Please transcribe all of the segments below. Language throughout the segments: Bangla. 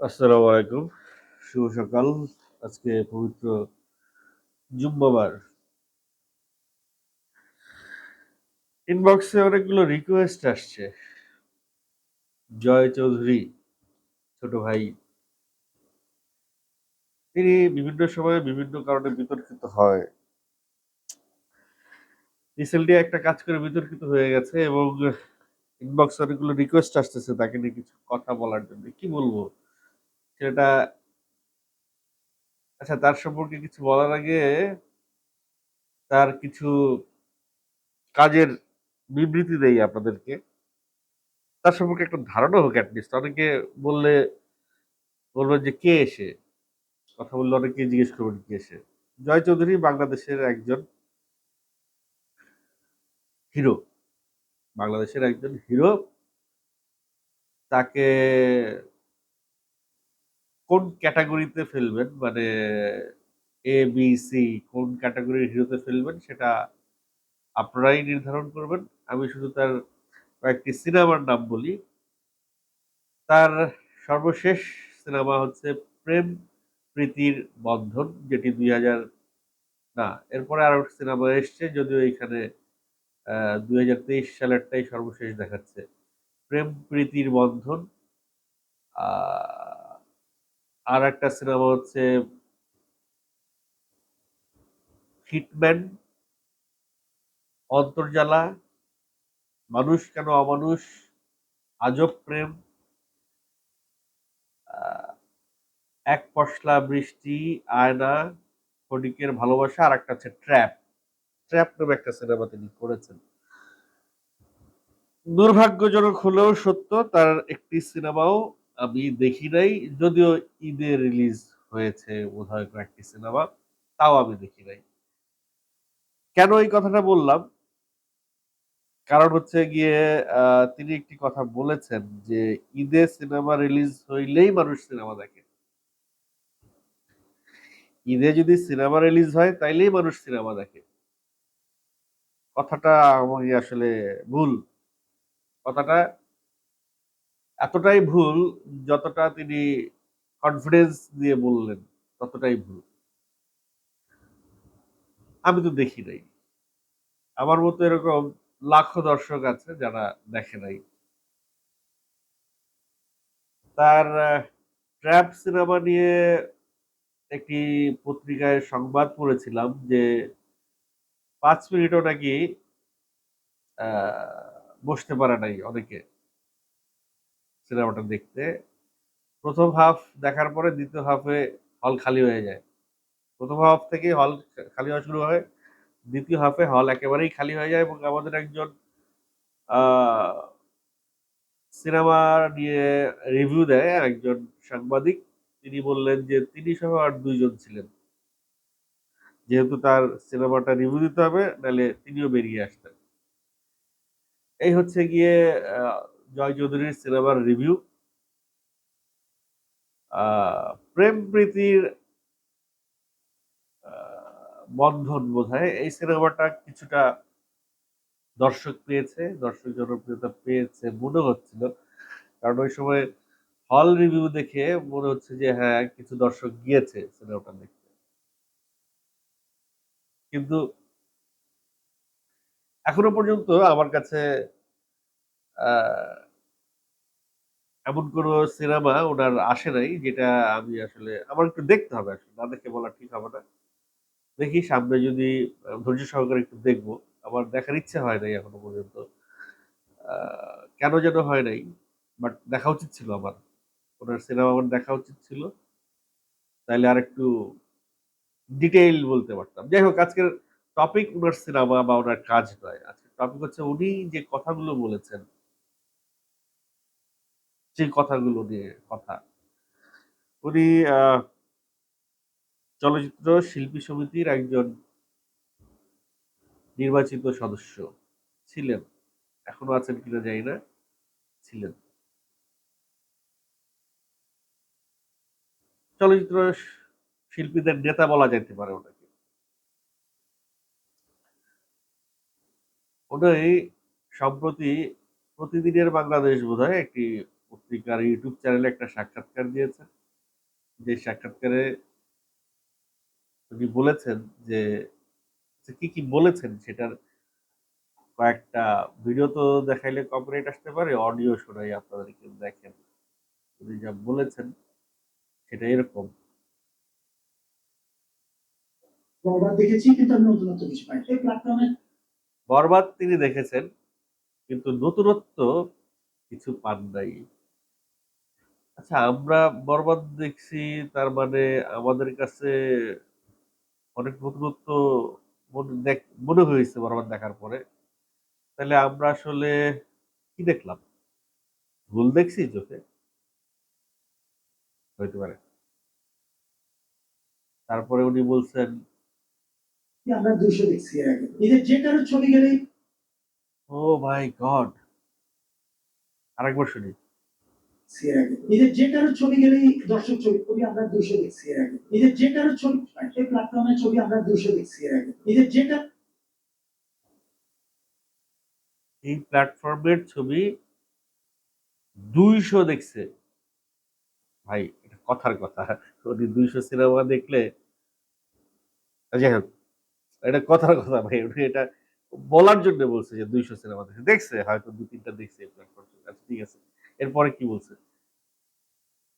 আসসালামু আলাইকুম। শুভ সকাল। আজকে পবিত্র জুম্মাবার। ইনবক্সে অনেকগুলো রিকোয়েস্ট আসছে। জয় চৌধুরী, ছোট ভাই। তিনি বিভিন্ন সময়ে বিভিন্ন কারণে বিতর্কিত হয়। রিসেন্টলি একটা কাজ করে বিতর্কিত হয়ে গেছে এবং ইনবক্সে অনেকগুলো রিকোয়েস্ট আসতেছে তাকে নিয়ে কিছু কথা বলার জন্য। কি বলব? সেটা আচ্ছা তার সম্পর্কে কিছু বলার আগে তার কিছু কাজের বিবৃতি দেই আপনাদেরকে। তার সম্পর্কে একটা ধারণা হোক অ্যাটলিস্ট অনেকে বললে বলবেন যে, কে এসে কথা বললে অনেকে জিজ্ঞেস করবেন, কে এসে জয় চৌধুরী বাংলাদেশের একজন হিরো। বাংলাদেশের একজন হিরো। তাকে কোন ক্যাটাগরিতে ফেলবেন? মানে এ বি সি কোন ক্যাটাগরির হিরোতে ফেলবেন? সেটা আপনারাই নির্ধারণ করবেন। আমি শুধু তার কয়েকটি সিনেমার নাম বলি। তার সর্বশেষ সিনেমা হচ্ছে প্রেম প্রীতির বন্ধন, যেটি দুই হাজার, না, এরপরে আরও সিনেমা এসছে, যদিও এখানে দুই হাজার তেইশ সালেরটাই সর্বশেষ দেখাচ্ছে। প্রেম প্রীতির বন্ধন আর একটা সিনেমা হচ্ছে হিটম্যান, অন্তর্জালা, মানুষ কেন অমানুষ, আজব প্রেম এক পশলা বৃষ্টি, আয়না ফটিকের ভালোবাসা, আর একটা আছে ট্র্যাপ। ট্র্যাপ নামে একটা সিনেমা তিনি করেছেন। দুর্ভাগ্যজনক হলেও সত্য, তার একটি সিনেমাও আমি দেখি নাই, যদিও ঈদে রিলিজ হয়েছে বোধ হয় কয়েকটি সিনেমা তাও আমি দেখি নাই। কেন এই কথাটা বললাম? কারণ হচ্ছে গিয়ে তিনি একটি কথা বলেছেন যে ঈদে সিনেমা রিলিজ হইলেই মানুষ সিনেমা দেখে। ঈদে যদি সিনেমা রিলিজ হয়, তাইলেই মানুষ সিনেমা দেখে। কথাটা আমি আসলে ভুল। কথাটা এতটাই ভুল যতটা তিনি কনফিডেন্স দিয়ে বললেন, ততটাই ভুল। আমি তো দেখি নাই। আমার মতো এরকম লাখো দর্শক আছে যারা দেখে নাই। তার ট্র্যাপ সিনেমা নিয়ে একটি পত্রিকায় সংবাদ পড়েছিলাম যে পাঁচ মিনিটও নাকি বসতে পারে নাই অনেকে। সিনেমাটা দেখতে। প্রথম হাফ দেখার পরে দ্বিতীয় হাফে হল খালি হয়ে যায়। প্রথম হাফ থেকে হল খালি হওয়া শুরু হয়। দ্বিতীয় হাফে হল একেবারেই খালি হয়ে যায় এবং আমাদের একজন সিনেমা নিয়ে রিভিউ দেয় আর একজন সাংবাদিক। তিনি বললেন যে, তিনি সহ আর দুইজন ছিলেন। যেহেতু তার সিনেমাটা রিভিউ দিতে হবে, নাহলে তিনিও বেরিয়ে আসতেন। এই হচ্ছে গিয়ে জয় চৌধুরীর সিনেমার রিভিউ। প্রেম প্রীতির বন্ধন বোধ এই সিনেমাটা কিছুটা দর্শক পেয়েছে, দর্শক জনপ্রিয়তা পেয়েছে মনে হচ্ছিল। কারণ ওই সময় হল রিভিউ দেখে মনে হচ্ছে যে হ্যাঁ কিছু দর্শক গিয়েছে সিনেমাটা দেখতে। কিন্তু এখনও পর্যন্ত আমার কাছে এমন কোনো সিনেমা ওনার আসে নাই যেটা আমি আসলে, আমার একটু দেখতে হবে আসলে, না দেখে বলা ঠিক হবে না। দেখি সামনে যদি ধৈর্য সহকারে একটু দেখব। আমার দেখার ইচ্ছে হয় নাই এখনও পর্যন্ত। কেন যেন হয় নাই, বাট দেখা উচিত ছিল আমার। ওনার সিনেমা আমার দেখা উচিত ছিল। তাইলে আর একটু ডিটেইল বলতে পারতাম। যাই হোক, আজকের টপিক ওনার সিনেমা বা ওনার কাজ নয়। আজকের টপিক হচ্ছে উনি যে কথাগুলো বলেছেন যে কথাগুলো নিয়ে কথা। উনি চলচ্চিত্র শিল্পী সমিতির একজন নির্বাচিত সদস্য ছিলেন। এখনও আছেন কিনা জানি না, ছিলেন। চলচ্চিত্র শিল্পীদের নেতা বলা যাইতে পারে ওনাকে। উনি সম্প্রতি প্রতিদিনের বাংলাদেশ বোধ একটি পত্রিকার ইউটিউব চ্যানেলে একটা সাক্ষাৎকার দিয়েছেন। যে সাক্ষাৎকারে উনি বলেছেন যে যে কি কি বলেছেন সেটার কয়েকটা ভিডিও তো দেখাইলে কপিরাইট আসতে পারে অডিও শোনাই আপনাদেরকে দেখেন। উনি যা বলেছেন সেটা এরকম। বরবাদ দেখেছি কিন্তু আমি নতুনত্ব কিছু পাই এই প্ল্যাটফর্মে বরবাদ তিনি দেখেছেন কিন্তু নতুনত্ব কিছু পান নাই। আচ্ছা আমরা বরবাদ দেখছি তার মানে আমাদের কাছে অনেক নতুনত্ব মনে দেখ- মনে হয়েছে বরবাদ দেখার পরে। তাহলে আমরা আসলে কি দেখলাম? ভুল দেখছি চোখে? হইতে পারে। তারপরে উনি বলছেন আমরা দুইশো দেখছি এদের যে কারও ছবি গেলেই? ও ভাই গড আরেকবার শুনি। এদের যে কারও ছবি গেলেই দর্শক ছবি ছবি আমরা দুইশো দেখছি এর আগে এদের যে কারও ছবি এই প্ল্যাটফর্মে ছবি আমরা দুইশো দেখছি এর আগে যে এই প্ল্যাটফর্মের ছবি দুইশো দেখছে। ভাই এটা কথার কথা। উনি দুইশো সিনেমা দেখলে যাই হোক এটা কথার কথা ভাই। উনি এটা বলার জন্য বলছে যে দুইশো সিনেমা দেখছে। দেখছে হয়তো দু তিনটা দেখছে প্ল্যাটফর্ম আচ্ছা ঠিক আছে। এরপরে কি বলছে?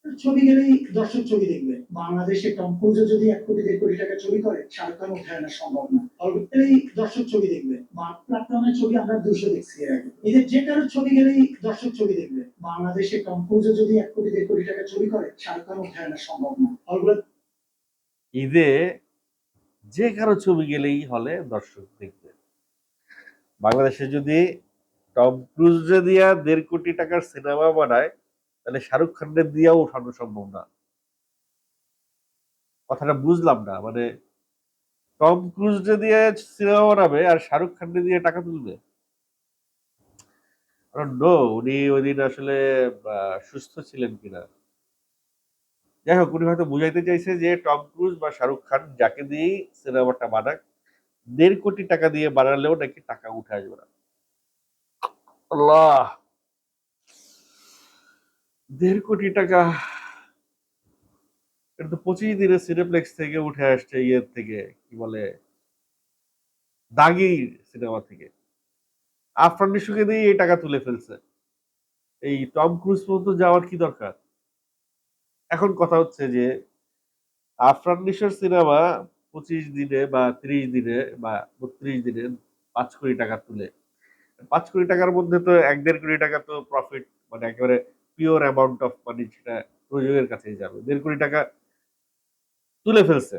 ছবি গেলেই দর্শক ছবি দেখবে। বাংলাদেশে টম ক্রুজও যদি এক কোটি দেড় কোটি টাকা ছবি করে শাহরুখ খান উঠে আনা সম্ভব না। এই দর্শক ছবি দেখবে। প্ল্যাটফর্মের ছবি আমরা দুশো দেখছি এর আগে। এদের যে কারও ছবি গেলেই দর্শক ছবি দেখবে। বাংলাদেশে টম ক্রুজও যদি এক কোটি দেড় কোটি টাকা ছবি করে শাহরুখ খান উঠে আনা সম্ভব না। হলগুলো ঈদে যে কারও ছবি গেলেই হলে দর্শক দেখবে। বাংলাদেশে যদি টম ক্রুজ দিয়া দেড় কোটি টাকার সিনেমা বানায়, তাহলে শাহরুখ খানের দিয়েও ওঠানো সম্ভব না। কথাটা বুঝলাম না মানে টম ক্রুজ দিয়ে সিনেমা বানাবে আর শাহরুখ খান দিয়ে টাকা তুলবে? নো উনি ওই দিন আসলে সুস্থ ছিলেন কিনা। যাই হোক, উনি হয়তো বুঝাইতে চাইছে যে টম ক্রুজ বা শাহরুখ খান যাকে দিয়েই সিনেমাটা বানাক, দেড় কোটি টাকা দিয়ে বানালেও নাকি টাকা উঠে আসবে না। আল্লাহ। দেড় কোটি টাকা। এটা তো পঁচিশ দিনে সিনেপ্লেক্স থেকে উঠে আসছে থেকে, কি বলে? সিনেমা থেকে। আফরান নিশুকে দিয়ে এই টাকা তুলে ফেলছে। এই টম ক্রুজ পর্যন্ত যাওয়ার কি দরকার? এখন কথা হচ্ছে যে, আফরান নিশোর সিনেমা পঁচিশ দিনে বা ত্রিশ দিনে বা বত্রিশ দিনে পাঁচ কোটি টাকা তুলে। পাঁচ কোটি টাকার মধ্যে তো এক দেড় কোটি টাকা তো প্রফিট মানে একেবারে পিওর অ্যামাউন্ট অফ মানি সেটা প্রযোগের কাছেই যাবে। দেড় কোটি টাকা তুলে ফেলছে।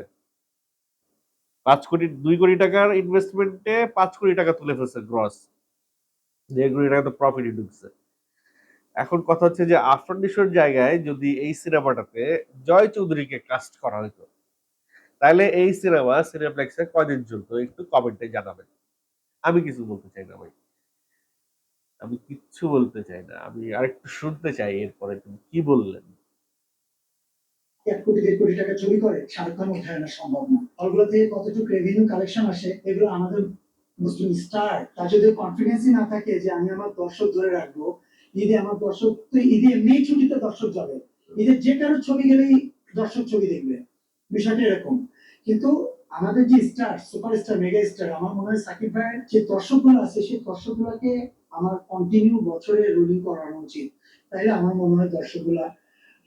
পাঁচ কোটি, দুই কোটি টাকার ইনভেস্টমেন্টে পাঁচ কোটি টাকা তুলে ফেলছে গ্রস দেড় কোটি টাকা তো প্রফিটই ঢুকছে। এখন কথা হচ্ছে যে আফরান জায়গায় যদি এই সিনেমাটাতে জয় চৌধুরীকে কাস্ট করা হতো তাহলে এই সিনেমা সিনেপ্লেক্সে কদিন চলতো? একটু কমেন্টে জানাবেন। আমি কিছু বলতে চাই না ভাই। আমি কিচ্ছু বলতে চাই না। আমি আরেকটু শুনতে চাই এরপরে তুমি কি বললেন। এক কোটি দেড় কোটি টাকা ছবি করে শাহরুখ খান সম্ভব না। হলগুলো থেকে কতটুকু রেভিনিউ কালেকশন আসে, এগুলো আমাদের মুসলিম স্টার তার যদি কনফিডেন্সই না থাকে যে আমি আমার দর্শক ধরে রাখব, ঈদে আমার দর্শক, তো ঈদে এমনি ছুটিতে দর্শক যাবে। ঈদের যে কারও ছবি গেলেই দর্শক ছবি দেখবে। বিষয়টা এরকম। কিন্তু আমাদের যে star super star mega star আমার মনে হয় সাকিব ভাইয়ের যে দর্শকগুলো আছে, সেই দর্শকগুলোকে আমার কন্টিনিউ বছরে রোলিং করানো উচিত। তাইলে আমার মনে হয় দর্শকগুলা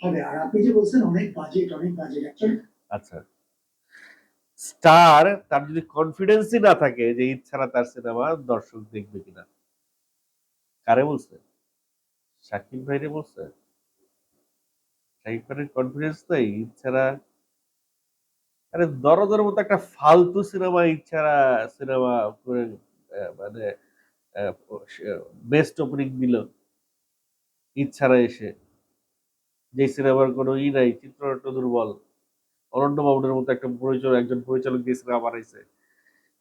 হবে। আর আপনি যে বলছেন, অনেক বাজেট অনেক বাজেট অ্যাকচুয়ালি আচ্ছা। স্টার তার যদি কনফিডেন্সই না থাকে যে ছাড়া তার সিনেমা দর্শক দেখবে কিনা। কারে বলছে? সাকিব ভাইরে বলছে? সাকিব খানের কনফিডেন্স নাই ছাড়া। আরে দরদের মতো একটা ফালতু সিনেমা ছাড়া সিনেমা করে মানে বেস্ট ওপেনিং দিল। ঈদ ছাড়া এসে। যে সিনেমার কোনো ই নাই, চিত্রনাট্য দুর্বল। অনন্য বাবুনের মতো একটা পরিচালক একজন পরিচালক দিয়ে সিনেমা বানাইছে।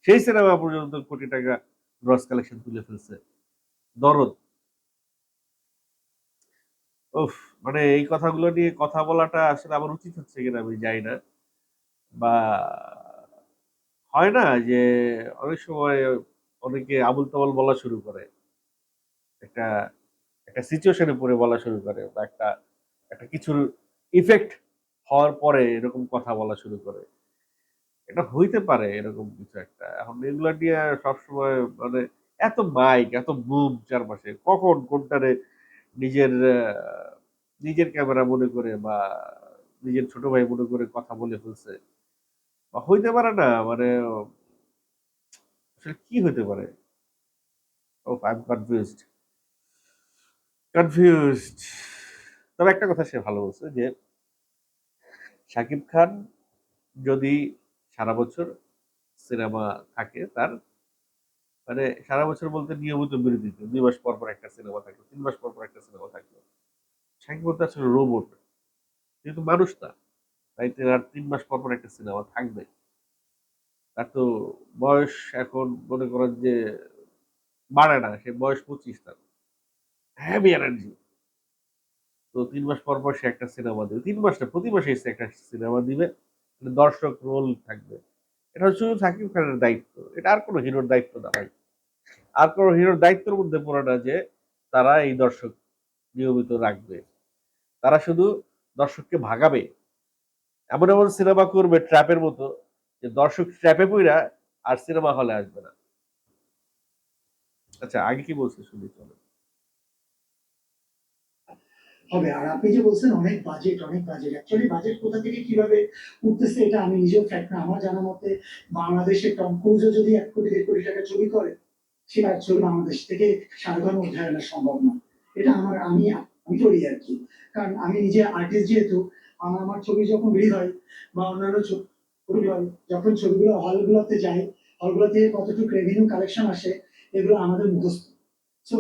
সেই সিনেমা পর্যন্ত কোটি টাকা গ্রস কালেকশন তুলে ফেলছে। দরদ। উফ মানে এই কথাগুলো নিয়ে কথা বলাটা আসলে আমার উচিত হচ্ছে কিনা আমি জানি না। বা হয় না যে অনেক সময় অনেকে আবুল তাবল বলা শুরু করে। একটা একটা সিচুয়েশনে পড়ে বলা শুরু করে বা একটা একটা কিছুর ইফেক্ট হওয়ার পরে এরকম কথা বলা শুরু করে। এটা হইতে পারে এরকম কিছু একটা। এখন এগুলা নিয়ে সবসময় মানে এত মাইক এত বুম চারপাশে, কখন কোনটারে নিজের নিজের ক্যামেরা মনে করে বা নিজের ছোট ভাই মনে করে কথা বলে ফেলছে। বা হইতে পারে না মানে আসলে কি হতে পারে? Oh I am confused confused তবে একটা কথা সে ভালো বলছে যে, শাকিব খান যদি সারা বছর সিনেমা থাকে তার মানে সারা বছর বলতে নিয়মিত বিরতিতে দুই মাস পর পর একটা সিনেমা থাকল, তিন মাস পর পর একটা সিনেমা থাকল। শাকিব তো আসলে রোবট যেহেতু মানুষ না, তাই তার তিন মাস পর পর একটা সিনেমা থাকবে। তার তো বয়স এখন মনে করেন যে বাড়ে না, সে বয়স পঁচিশ তার। হ্যাভি এনার্জি তো তিন মাস পর পর সে একটা সিনেমা দিবে। তিন মাসটা প্রতি মাসে সে একটা সিনেমা দিবে। মানে দর্শক রোল থাকবে। এটা হচ্ছে শুধু সাকিব খানের দায়িত্ব। এটা আর কোনো হিরোর দায়িত্ব না ভাই। আর কোনো হিরোর দায়িত্বের মধ্যে পড়ে না যে তারা এই দর্শক নিয়মিত রাখবে। তারা শুধু দর্শককে ভাগাবে। এমন এমন সিনেমা করবে ট্র্যাপের মতো যে দর্শক ট্র্যাপে পইরা আর সিনেমা হলে আসবে না। আচ্ছা আগে কি বলছে শুনি, চলো। হবে, আর আপনি যে বলছেন অনেক বাজেট অনেক বাজেট অ্যাকচুয়ালি বাজেট কোথা থেকে কীভাবে উঠতেছে এটা আমি নিজেও ফ্যাক্ট না। আমার জানা মতে বাংলাদেশে টম ক্রুজও যদি এক কোটি, দেড় কোটি টাকা ছবি করে সেটা অ্যাকচুয়ালি বাংলাদেশ থেকে সাধারণ মধ্যে আনা সম্ভব না। এটা আমার, আমি আমি করি আর কি। কারণ আমি নিজে আর্টিস্ট যেহেতু, আমার আমার ছবি যখন রিলিজ হয় বা অন্যান্য যখন ছবিগুলো হলগুলোতে যায় হলগুলো থেকে কতটুকু রেভিনিউ কালেকশন আসে, এগুলো আমাদের মুখস্থ। সো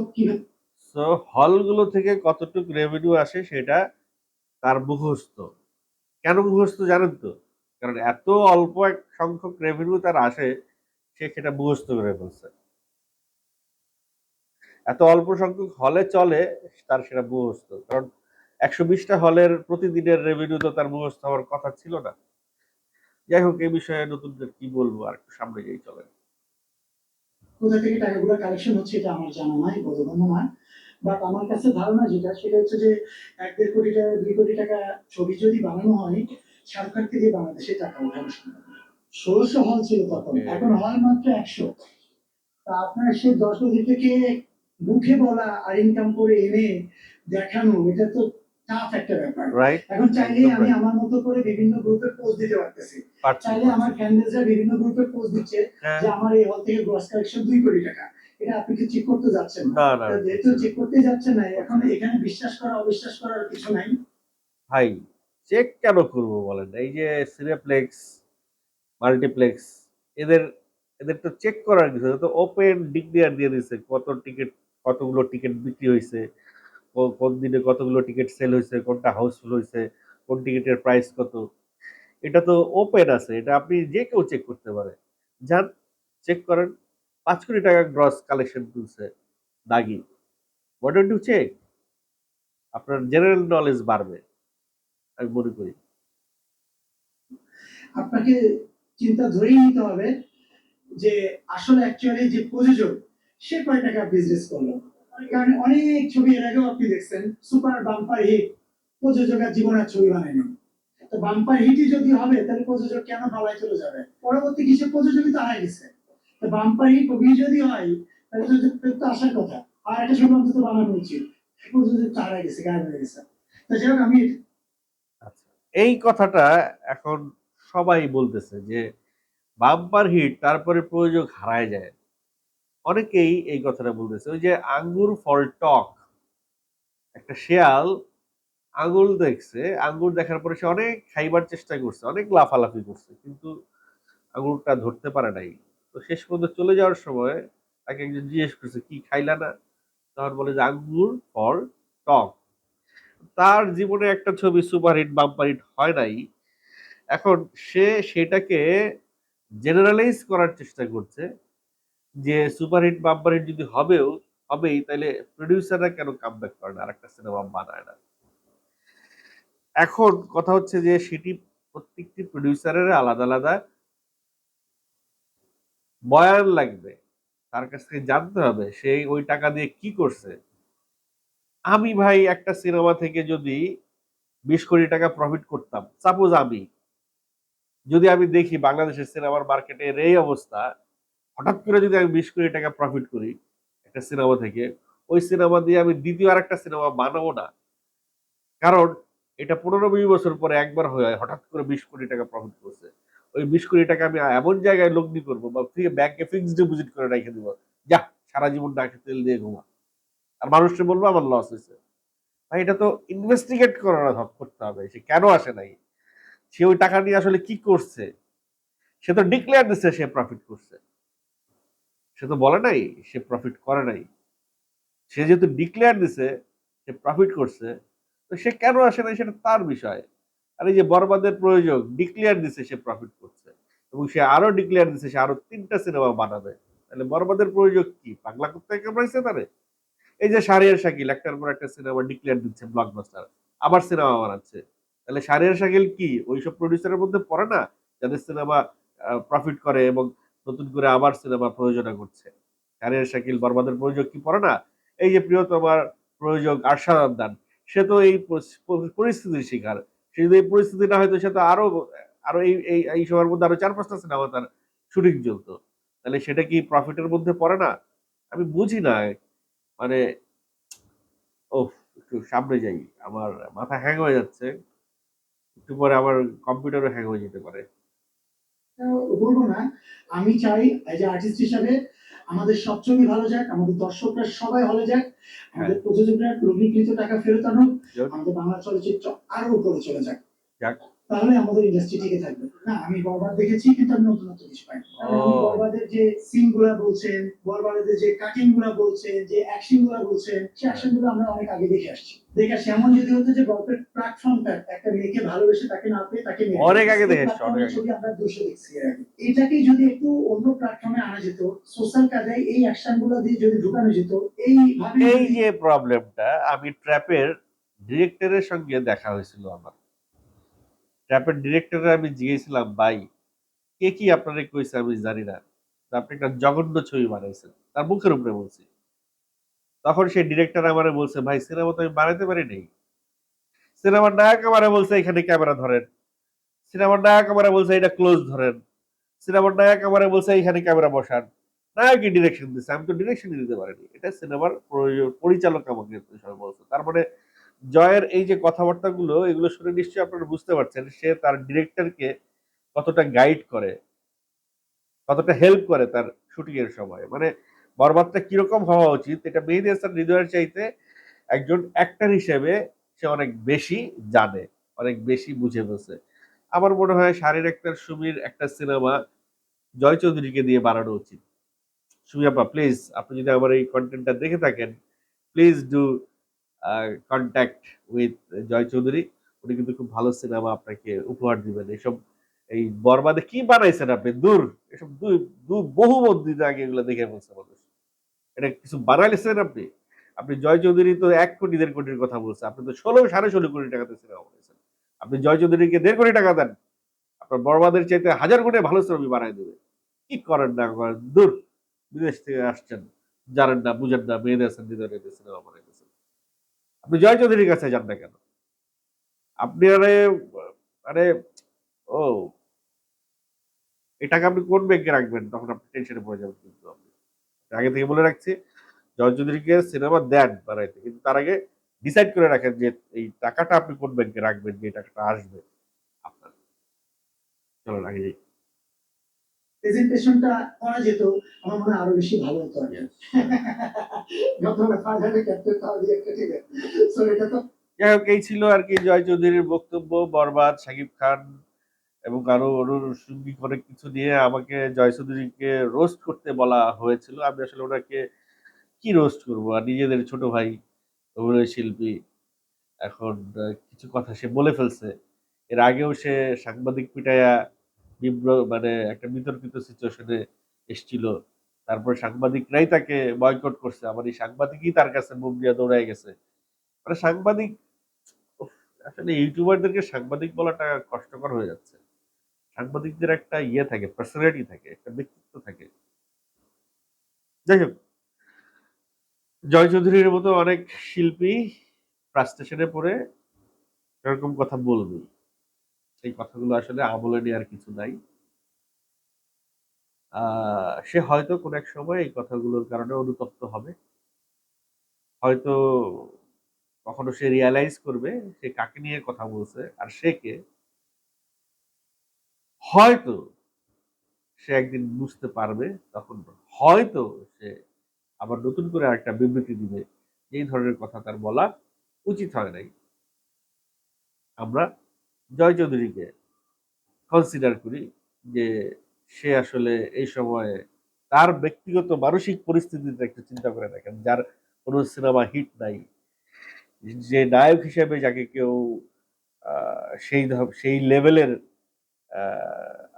সো হলগুলো থেকে কতটুকু রেভিনিউ আসে সেটা তার মুখস্থ। কেন মুখস্থ জানেন তো? কারণ এত অল্প এক সংখ্যক রেভিনিউ তার আসে, সে সেটা মুখস্থ করে ফেলছে। এত অল্প সংখ্যক হলে চলে, তার সেটা মুখস্থ। কারণ একশো বিশটা হলের প্রতিদিনের রেভিনিউ তো তার মুখস্থ হওয়ার কথা ছিল না। যাই হোক এই বিষয়ে নতুনদের কি বলব আর একটু সামনে যাই চলেন। কোথা থেকে টাকাগুলো কালেকশন হচ্ছে এটা আমার জানা নাই বোধগম্য নয়। বাট আমার কাছে ধারণা যেটা সেটা হচ্ছে যে এক দেড় কোটি টাকা দুই কোটি টাকা ছবি যদি বানানো হয় সরকার থেকে বাংলাদেশে টাকা ওঠানো সম্ভব ষোলোশো হল ছিল তখন এখন হল মাত্র একশো। তা আপনার সে দশ কোটি থেকে মুখে বলা আর ইনকাম করে এনে দেখানো এটা তো টাফ একটা ব্যাপার। রাইট এখন চাইলে আমি আমার মতো করে বিভিন্ন গ্রুপে পোস্ট দিতে পারতেছি। চাইলে আমার ফ্যানবেজরা বিভিন্ন গ্রুপে পোস্ট দিচ্ছে হ্যাঁ। যে আমার এই হল থেকে গ্রস কালেকশন দুই কোটি টাকা। এটা আপনি কি চেক করতে যাচ্ছেন না? না না। তা যেহেতু চেক করতে যাচ্ছেন না এখন এখানে বিশ্বাস করা অবিশ্বাস করার কিছু নাই। ভাই চেক কেন করব বলেন? এই যে সিনেপ্লেক্স মাল্টিপ্লেক্স এদের এদের তো চেক করার কিছু তো ওপেন ডিক্লিয়ার দিয়ে দিচ্ছে কত টিকিট কতগুলো টিকিট বিক্রি হয়েছে। কোন দিনে কতগুলো টিকিট সেল হয়েছে, কোনটা হাউসফুল হয়েছে, কোন টিকিটের প্রাইস কত? এটা তো ওপেন আছে, এটা আপনি যে কেউ চেক করতে পারে। যান চেক করেন, পাঁচ কোটি টাকা গ্রস কালেকশন তুলছে দাগি। হোয়াট ডু চেক আপনার জেনারেল নলেজ বাড়বে, আমি মনে করি। আপনাকে চিন্তা ধরেই নিতে হবে যে আসলে অ্যাকচুয়ালি যে প্রযোজক, সে কয় টাকা বিজনেস করল? কারণ অনেক ছবি এর আগেও আপনি দেখছেন, সুপার বাম্পার হিট প্রযোজক আর জীবন ছবি বানায়নি। তো বাম্পার হিটই যদি হবে, তাহলে প্রযোজক কেন পালায় চলে যাবে? পরবর্তী কিছু প্রযোজকই তো গেছে। তো বাম্পার হিট অভিনয় যদি হয়, তাহলে প্রযোজক তো আসার কথা। আর একটা ছবি অন্তত বানানো উচিত। প্রযোজক তো হারাই গেছে, গায়েব হয়ে গেছে। তো যাই হোক, আমি আচ্ছা এই কথাটা এখন সবাই বলতেছে যে, বাম্পার হিট, তারপরে প্রয়োজক হারায় যায়। অনেকেই এই কথাটা বলতেছে, ওই যে আঙ্গুর ফল টক, একটা শেয়াল আঙ্গুর দেখছে, আঙ্গুর দেখার পরে সে অনেক খাইবার চেষ্টা করছে, অনেক লাফালাফি করছে, কিন্তু আঙ্গুরটা ধরতে পারে নাই। তো শেষ পর্যন্ত চলে যাওয়ার সময় তাকে একজন জিজ্ঞেস করছে, কি খাইলা না? তখন বলে যে, আঙ্গুর ফল টক। তার জীবনে একটা ছবি সুপারহিট, বাম্পারহিট হয় নাই। এখন সে সেটাকে জেনারেলাইজ করার চেষ্টা করছে। যে সুপারহিট বাম্পারহিট যদি হবেও, হবেই তাহলে প্রডিউসাররা কেন কামব্যাক করে না? আরেকটা সিনেমা বানায় না। এখন কথা হচ্ছে যে, সেটি প্রত্যেকটি প্রডিউসারের আলাদা আলাদা বয়ান লাগবে। তার কাছ থেকে জানতে হবে সেই ওই টাকা দিয়ে কি করছে। আমি ভাই, একটা সিনেমা থেকে যদি বিশ কোটি টাকা প্রফিট করতাম সাপোজ আমি, যদি আমি দেখি বাংলাদেশের সিনেমার মার্কেটের এই অবস্থা হঠাৎ করে যদি আমি বিশ কোটি টাকা প্রফিট করি একটা সিনেমা থেকে, ওই সিনেমা দিয়ে আমি দ্বিতীয় আর একটা সিনেমা বানাবো না। কারণ এটা পনেরো বিশ বছর পরে একবার হয়ে হঠাৎ করে বিশ কোটি টাকা প্রফিট করছে। ওই বিশ কোটি টাকা আমি এমন জায়গায় লগ্নি করব, বা ফ্রি ব্যাংকে ফিক্সড ডিপোজিট করে রেখে দিব, যা সারা জীবন নাকে তেল দিয়ে ঘুমা। আর মানুষকে বলব, আমার লস হয়েছে। ভাই, এটা তো ইনভেস্টিগেট করার করতে হবে, সে কেন আসে নাই? সে ওই টাকা নিয়ে আসলে কি করছে? সে তো ডিক্লেয়ার দিচ্ছে সে প্রফিট করছে। সে তো বলে নাই, সে প্রফিট করে নাই। সে যেহেতু ডিক্লেয়ার দিছে, সে প্রফিট করছে, তো সে কেন আসে নাই সেটা তার বিষয়। আর এই যে বরবাদের প্রয়োজন ডিক্লেয়ার দিছে, সে প্রফিট করছে। এবং সে আরও ডিক্লেয়ার দিছে, সে আরও তিনটা সিনেমা বানাবে। তাহলে বরবাদের প্রয়োজন কি? পাগলা করতে কামড়াইছে তারে? এই যে শাহরিয়ার শাকিল, একটার পর একটা সিনেমা ডিক্লেয়ার দিচ্ছে ব্লকবাস্টার আবার সিনেমা বানাচ্ছে। তাহলে শাহরিয়ার শাকিল কি? ওইসব প্রডিউসারের মধ্যে পড়ে না? যাদের সিনেমা প্রফিট করে এবং নতুন করে আবার সিনেমা প্রয়োজনা করছে। শাহরিয়ার শাকিল বরবাদের প্রয়োজক কি পড়ে না? এই যে প্রিয়তমার প্রয়োজক আরশাদ আবদান সে তো এই পরিস- পরিস্থিতির শিকার। সে যদি এই পরিস্থিতি না হয়তো সে তো আরও আরও এই এই সময়ের মধ্যে আরও চার পাঁচটা সিনেমা তার শুটিং চলতো। তাহলে সেটা কি প্রফিটের মধ্যে পড়ে না? আমি বুঝি না। মানে ও একটু সামনে যাই। আমার মাথা হ্যাং হয়ে যাচ্ছে। একটু পরে আমার কম্পিউটারও হ্যাং হয়ে যেতে পারে। বলব না। আমি চাই এজ এ আর্টিস্ট হিসাবে আমাদের সব ছবি ভালো যাক আমাদের দর্শকরা সবাই হলে যাক আমাদের প্রযোজকরা রবিকৃত টাকা ফেরত আনুক আমাদের বাংলা চলচ্চিত্র আরও উপরে চলে যাক। যাক। তাহলে আমাদের ইন্ডাস্ট্রি টিকে থাকবে। না আমি বরবাদ দেখেছি কিন্তু আমি নতুনত্ব কিছু কারণ বরবাদের যে সিনগুলা বলছেন বরবাদের যে কাটিংগুলা বলছেন যে অ্যাকশনগুলা বলছেন সেই অ্যাকশনগুলো আমরা অনেক আগে দেখে আসছি। দেখে আসছি এমন যদি হতো যে গল্পের প্ল্যাটফর্মটা একটা মেয়েকে ভালোবেসে তাকে না পেয়ে তাকে অনেক আগে দেখে। ছবি আমরা দুশো দেখছি এটাকে যদি একটু অন্য প্ল্যাটফর্মে আনা যেত সোশ্যাল কাজে এই অ্যাকশনগুলো দিয়ে যদি ঢুকানো যেত এই যদি- যে প্রবলেমটা আমি ট্র্যাপের ডিরেক্টরের সঙ্গে দেখা হয়েছিল আমার। ট্র্যাপের ডিরেক্টরে আমি জিজ্ঞেছিলাম ভাই, কে কি আপনারা কইছে আমি জানি না। আপনি একটা জঘন্য ছবি বানাইছেন। তার মুখের উপরে বলছি। তখন সেই ডিরেক্টর আমারে বলছে, ভাই সিনেমা তো আমি বানাইতে পারি নাই। সিনেমার নায়ক আমারে বলছে, এখানে ক্যামেরা ধরেন। সিনেমার নায়ক আমারে বলছে, এটা ক্লোজ ধরেন। সিনেমার নায়ক আমারে বলছে, এখানে ক্যামেরা বসান। নায়কই ডিরেকশন দিচ্ছে আমি তো ডিরেকশন দিতে পারিনি। এটা সিনেমার পরিচালক আমাকে বলছে। তার মানে জয়ের এই যে কথাবার্তাগুলো, এগুলো শুনে নিশ্চয়ই আপনারা বুঝতে পারছেন সে তার ডিরেক্টরকে কতটা গাইড করে, কতটা হেল্প করে তার শুটিং এর সময়। মানে বরবাদটা কীরকম হওয়া উচিত, এটা মেহেদি হাসান হৃদয়ের চাইতে একজন অ্যাক্টর হিসেবে সে অনেক বেশি জানে, অনেক বেশি বুঝে বসে। আমার মনে হয় শারীর আক্তার সুমির একটা সিনেমা জয় চৌধুরীকে দিয়ে বানানো উচিত। সুমি আপা প্লিজ আপনি যদি আমার এই কন্টেন্টটা দেখে থাকেন please do contact with Joy Chowdhury. উনি কিন্তু খুব ভালো সিনেমা আপনাকে উপহার দিবেন। এসব এই বরবাদে কি বানাইছেন আপনি? দূর। এসব দুই দু বহু দিন আগে এগুলো দেখে বলছে মানুষ। এটা কিছু বানাইছেন আপনি? আপনি জয় চৌধুরী তো এক কোটি, দেড় কোটির কথা বলছে। আপনি তো ষোলো, সাড়ে ষোলো কোটি টাকাতে সিনেমা বানাইছেন। আপনি জয় চৌধুরীকে দেড় কোটি টাকা দেন। আপনার বরবাদের চাইতে হাজার কোটি ভালো ছবি বানাই দেবে। কি করেন না করেন? দূর। বিদেশ থেকে আসছেন। জানেন না, বুঝেন না, মেয়েদের সিনেমা বানাইতেছেন আপনি জয় চৌধুরীর কাছে যান না কেন? আপনি আরে আরে, ও, এই টাকা আপনি কোন ব্যাংকে রাখবেন? তখন আপনি টেনশনে পড়ে যাবেন কিন্তু আপনি। আগে থেকে বলে রাখছি, জয় চৌধুরীকে সিনেমা দেন বানাইতে কিন্তু তার আগে ডিসাইড করে রাখেন যে এই টাকাটা আপনি কোন ব্যাংকে রাখবেন, যে টাকাটা আসবে আপনার। চলো আগে যাই। প্রেজেন্টেশনটা করা যেত, আমার মনে হয় আরও বেশি ভালো হতো হোক, এই ছিল আর কি জয় চৌধুরীর বক্তব্য, বরবাদ শাকিব খান এবং আরও অনুষঙ্গিক অনেক কিছু নিয়ে আমাকে জয় চৌধুরীকে রোস্ট করতে বলা হয়েছিল। আমি আসলে ওনাকে কি রোস্ট করব? আর নিজেদের ছোট ভাই অভিনয় শিল্পী এখন কিছু কথা সে বলে ফেলছে। এর আগেও সে সাংবাদিক পিটায়া বিব্র মানে একটা বিতর্কিত সিচুয়েশনে এসছিল। তারপর সাংবাদিকরাই তাকে বয়কট করছে। আমার এই সাংবাদিকই তার কাছে মুখ দিয়ে দৌড়ায় গেছে। মানে সাংবাদিক আসলে ইউটিউবারদেরকে সাংবাদিক বলাটা কষ্টকর হয়ে যাচ্ছে। সাংবাদিকদের একটা ইয়ে থাকে পার্সোনালিটি থাকে, একটা ব্যক্তিত্ব থাকে। যাই হোক, জয় চৌধুরীর মতো অনেক শিল্পী ফ্রাস্ট্রেশনে পড়ে এরকম কথা বলবে এই কথাগুলো আসলে আমলে নেওয়ার কিছু নাই। সে হয়তো কোন এক সময় এই কথাগুলোর কারণে অনুতপ্ত হবে। হয়তো কখনো সে রিয়ালাইজ করবে সে কাকে নিয়ে কথা বলছে আর সে কে। হয়তো সে একদিন বুঝতে পারবে, তখন হয়তো সে আবার নতুন করে একটা বিবৃতি দিবে। এই ধরনের কথা তার বলা উচিত হয় নাই। আমরা জয় চৌধুরীকে কনসিডার করি যে সে আসলে এই সময়ে তার ব্যক্তিগত মানসিক পরিস্থিতিটা একটু চিন্তা করে দেখেন, যার কোনো সিনেমা হিট নাই। যে নায়ক হিসেবে যাকে কেউ সেই সেই লেভেলের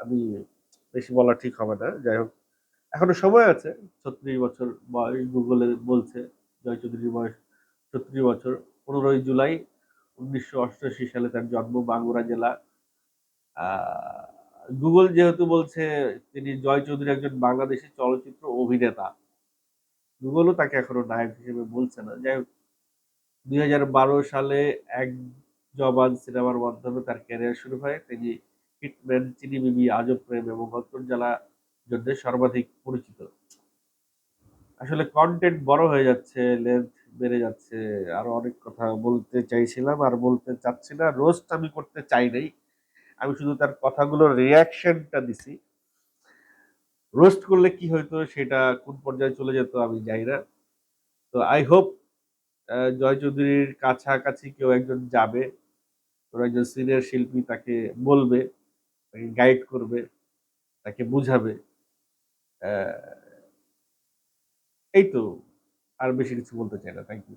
আমি বেশি বলা ঠিক হবে না, যাই হোক। এখনও সময় আছে, ছত্রিশ বছর বয়স গুগলে বলছে জয় চৌধুরীর বয়স ছত্রিশ বছর, পনেরোই জুলাই। উনিশশো অষ্টআশি সালে তার জন্ম বাঙ্গুরা জেলা। গুগল যেহেতু বলছে তিনি জয় চৌধুরী একজন বাংলাদেশি চলচ্চিত্র অভিনেতা, গুগলও তাকে এখনও নায়ক হিসেবে বলছে না। যাই হোক, দুই সালে এক জবান সিনেমার মাধ্যমে তার ক্যারিয়ার শুরু হয়। তিনি হিটম্যান চিনি বিবি, আজব প্রেম এবং অন্তর্জালা জন্য সর্বাধিক পরিচিত। আসলে কন্টেন্ট বড় হয়ে যাচ্ছে লেন্থ বেড়ে যাচ্ছে। আরও অনেক কথা বলতে চাইছিলাম আর বলতে চাচ্ছি না। রোস্ট আমি করতে চাই নাই। আমি শুধু তার কথাগুলোর রিয়াকশনটা দিছি। রোস্ট করলে কি হইতো সেটা কোন পর্যায়ে চলে যেত আমি জানি না। তো আই হোপ জয় চৌধুরীর কাছাকাছি কেউ একজন যাবে। কোনো একজন সিনিয়র শিল্পী তাকে বলবে, তাকে গাইড করবে, তাকে বুঝাবে। এই তো। আর বেশি কিছু বলতে চাই না থ্যাংক ইউ